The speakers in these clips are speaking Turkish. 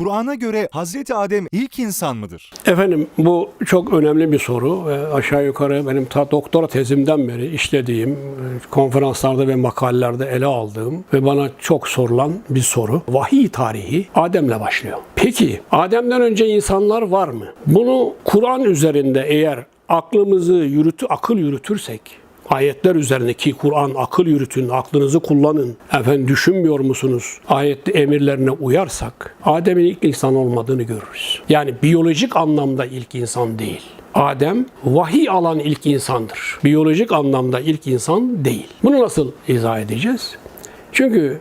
Kur'an'a göre Hazreti Adem ilk insan mıdır? Efendim bu çok önemli bir soru ve aşağı yukarı benim ta doktora tezimden beri işlediğim, e, konferanslarda ve makalelerde ele aldığım ve bana çok sorulan bir soru. Vahiy tarihi Adem'le başlıyor. Peki Adem'den önce insanlar var mı? Bunu Kur'an üzerinde eğer aklımızı yürütü, akıl yürütürsek Ayetler üzerindeki Kur'an akıl yürütün, aklınızı kullanın. Efendim düşünmüyor musunuz? Ayet emirlerine uyarsak Adem'in ilk insan olmadığını görürüz. Yani biyolojik anlamda ilk insan değil. Adem vahiy alan ilk insandır. Biyolojik anlamda ilk insan değil. Bunu nasıl izah edeceğiz? Çünkü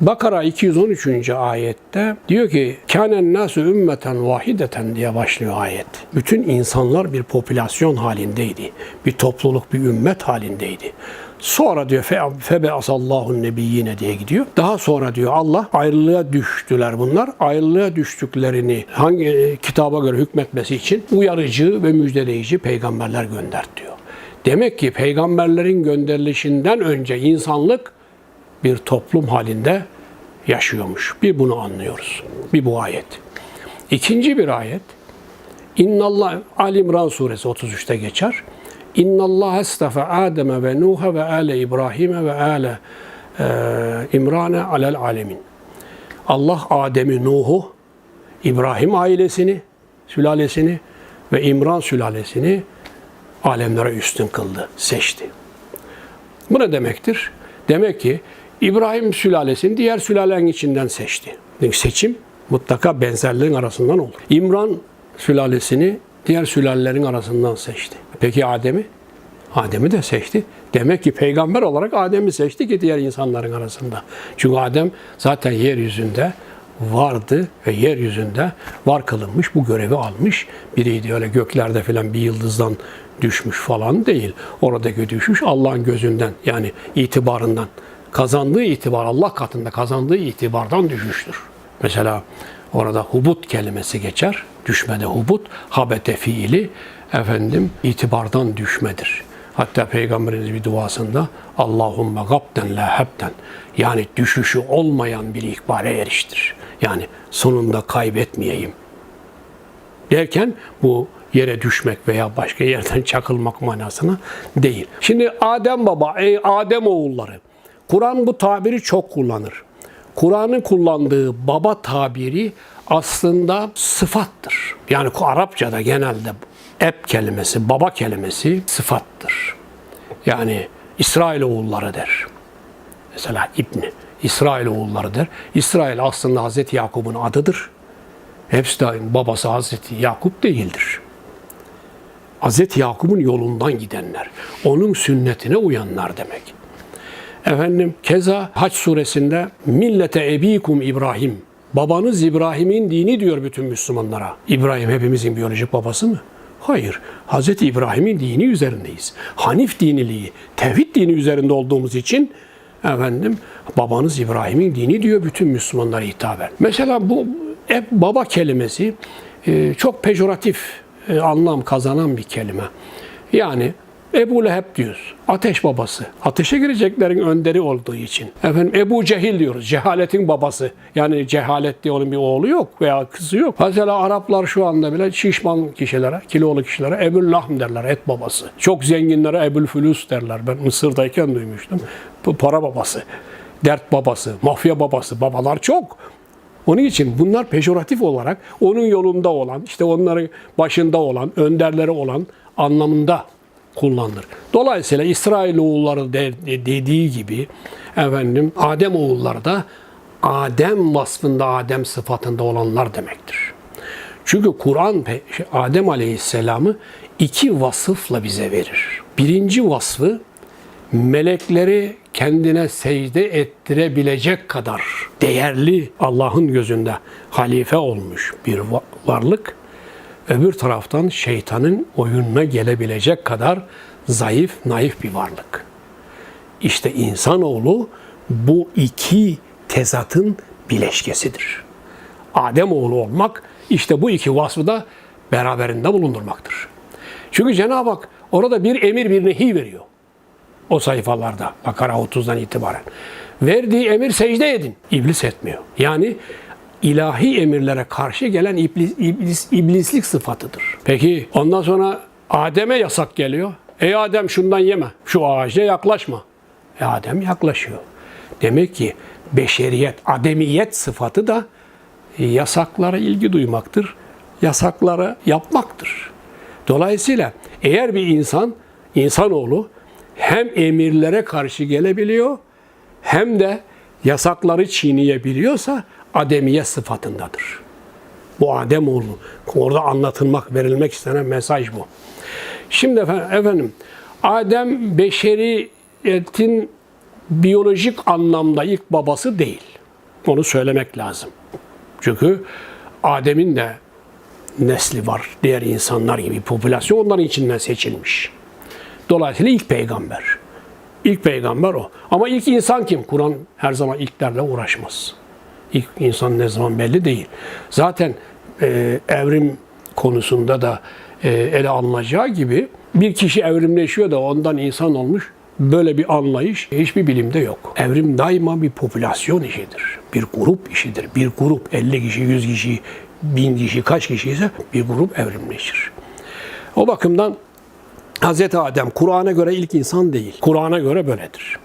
Bakara 213. ayette diyor ki kânen nasu ümmeten vahideten diye başlıyor ayet. Bütün insanlar bir popülasyon halindeydi. Bir topluluk, bir ümmet halindeydi. Sonra diyor fe- febe asallahu nebiyyine diye gidiyor. Daha sonra diyor Allah ayrılığa düştüler bunlar. Ayrılığa düştüklerini hangi e, kitaba göre hükmetmesi için uyarıcı ve müjdeleyici peygamberler gönder diyor. Demek ki peygamberlerin gönderilişinden önce insanlık bir toplum halinde yaşıyormuş. Bir bunu anlıyoruz. Bir bu ayet. İkinci bir ayet. İnnallah Ali İmran suresi 33'te geçer. İnnallah estafa Adem ve Nuh'a ve ale İbrahim'e ve ale e, İmran'e alel alemin. Allah Adem'i, Nuh'u, İbrahim ailesini, sülalesini ve İmran sülalesini alemlere üstün kıldı, seçti. Bu ne demektir? Demek ki İbrahim sülalesini diğer sülalenin içinden seçti. Çünkü seçim mutlaka benzerliğin arasından olur. İmran sülalesini diğer sülalelerin arasından seçti. Peki Adem'i? Adem'i de seçti. Demek ki peygamber olarak Adem'i seçti ki diğer insanların arasında. Çünkü Adem zaten yeryüzünde vardı ve yeryüzünde var kılınmış, bu görevi almış biriydi. Öyle göklerde falan bir yıldızdan düşmüş falan değil. Orada düşmüş Allah'ın gözünden yani itibarından. Kazandığı itibar Allah katında kazandığı itibardan düşmüştür. Mesela orada hubut kelimesi geçer. Düşmede hubut, habete fiili efendim itibardan düşmedir. Hatta Peygamberimiz bir duasında Allahümme gabden la hebden yani düşüşü olmayan bir ikbale eriştir. Yani sonunda kaybetmeyeyim derken bu yere düşmek veya başka yerden çakılmak manasına değil. Şimdi Adem baba, ey Adem oğulları. Kur'an bu tabiri çok kullanır. Kur'an'ın kullandığı baba tabiri aslında sıfattır. Yani Arapçada genelde eb kelimesi, baba kelimesi sıfattır. Yani İsrail oğulları der. Mesela İbni, İsrail oğulları der. İsrail aslında Hazreti Yakup'un adıdır. Hepsi de babası Hazreti Yakup değildir. Hazreti Yakup'un yolundan gidenler, onun sünnetine uyanlar demek. Efendim keza Haç suresinde millete ebikum İbrahim. Babanız İbrahim'in dini diyor bütün Müslümanlara. İbrahim hepimizin biyolojik babası mı? Hayır. Hz. İbrahim'in dini üzerindeyiz. Hanif diniliği, tevhid dini üzerinde olduğumuz için efendim babanız İbrahim'in dini diyor bütün Müslümanlara hitaben. Mesela bu hep baba kelimesi e, çok pejoratif e, anlam kazanan bir kelime. Yani Ebu Leheb diyoruz. Ateş babası. Ateşe gireceklerin önderi olduğu için. Efendim Ebu Cehil diyoruz. Cehaletin babası. Yani cehalet diye onun bir oğlu yok veya kızı yok. Mesela Araplar şu anda bile şişman kişilere, kilolu kişilere Ebul Lahm derler. Et babası. Çok zenginlere Ebul Fülüs derler. Ben Mısır'dayken duymuştum. Bu para babası. Dert babası, mafya babası. Babalar çok. Onun için bunlar pejoratif olarak onun yolunda olan, işte onların başında olan, önderleri olan anlamında kullanılır. Dolayısıyla İsrail oğulları de, de- dediği gibi efendim Adem oğulları da Adem vasfında, Adem sıfatında olanlar demektir. Çünkü Kur'an şey, Adem Aleyhisselam'ı iki vasıfla bize verir. Birinci vasfı melekleri kendine secde ettirebilecek kadar değerli Allah'ın gözünde halife olmuş bir va- varlık. Öbür taraftan şeytanın oyununa gelebilecek kadar zayıf, naif bir varlık. İşte insanoğlu bu iki tezatın bileşkesidir. Adem oğlu olmak işte bu iki vasfı da beraberinde bulundurmaktır. Çünkü Cenab-ı Hak orada bir emir bir nehi veriyor. O sayfalarda Bakara 30'dan itibaren. Verdiği emir secde edin. İblis etmiyor. Yani ilahi emirlere karşı gelen iblis, iblis, iblislik sıfatıdır. Peki ondan sonra Adem'e yasak geliyor. Ey Adem şundan yeme, şu ağaca yaklaşma. E Adem yaklaşıyor. Demek ki beşeriyet, ademiyet sıfatı da yasaklara ilgi duymaktır. Yasakları yapmaktır. Dolayısıyla eğer bir insan, insanoğlu hem emirlere karşı gelebiliyor hem de yasakları çiğneyebiliyorsa ademiyet sıfatındadır. Bu Ademoğlu. Orada anlatılmak, verilmek istenen mesaj bu. Şimdi efendim Adem beşeriyetin biyolojik anlamda ilk babası değil. Onu söylemek lazım. Çünkü Adem'in de nesli var. Diğer insanlar gibi popülasyon onların içinden seçilmiş. Dolayısıyla ilk peygamber. İlk peygamber o. Ama ilk insan kim? Kur'an her zaman ilklerle uğraşmaz. İlk insan ne zaman belli değil. Zaten e, evrim konusunda da e, ele alınacağı gibi bir kişi evrimleşiyor da ondan insan olmuş. Böyle bir anlayış hiçbir bilimde yok. Evrim daima bir popülasyon işidir. Bir grup işidir. Bir grup 50 kişi, 100 kişi, 1000 kişi kaç kişi ise bir grup evrimleşir. O bakımdan Hz. Adem Kur'an'a göre ilk insan değil. Kur'an'a göre böyledir.